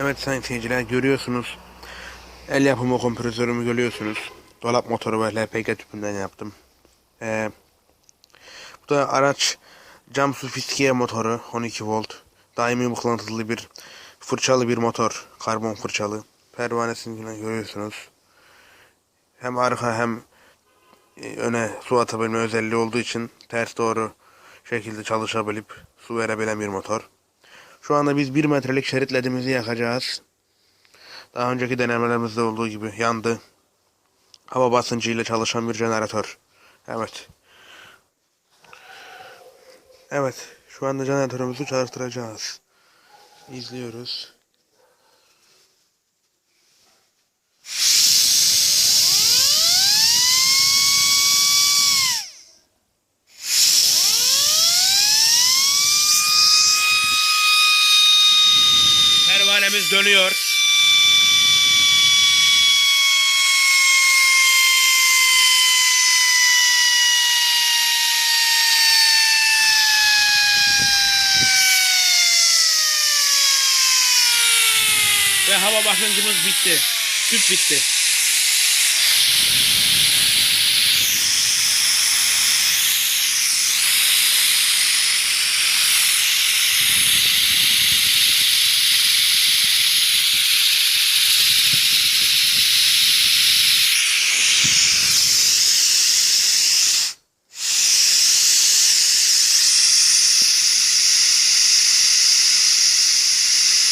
Evet sayın seyirciler görüyorsunuz. El yapımı kompresörümü görüyorsunuz. Dolap motoru ve LPG tüpünden yaptım. Ee, bu da araç cam su fiskiye motoru 12 volt. Daimi mıknatıslı bir fırçalı bir motor. Karbon fırçalı. Pervanesini görüyorsunuz. Hem arka hem e, öne su atabilme özelliği olduğu için ters doğru şekilde çalışabilip su verebilen bir motor. Şu anda biz 1 metrelik şerit ledimizi yakacağız. Daha önceki denemelerimizde olduğu gibi yandı. Hava basıncıyla çalışan bir jeneratör. Evet. Evet. Şu anda jeneratörümüzü çalıştıracağız. İzliyoruz. Pervanemiz dönüyor. Ve hava basıncımız bitti. Tüp bitti.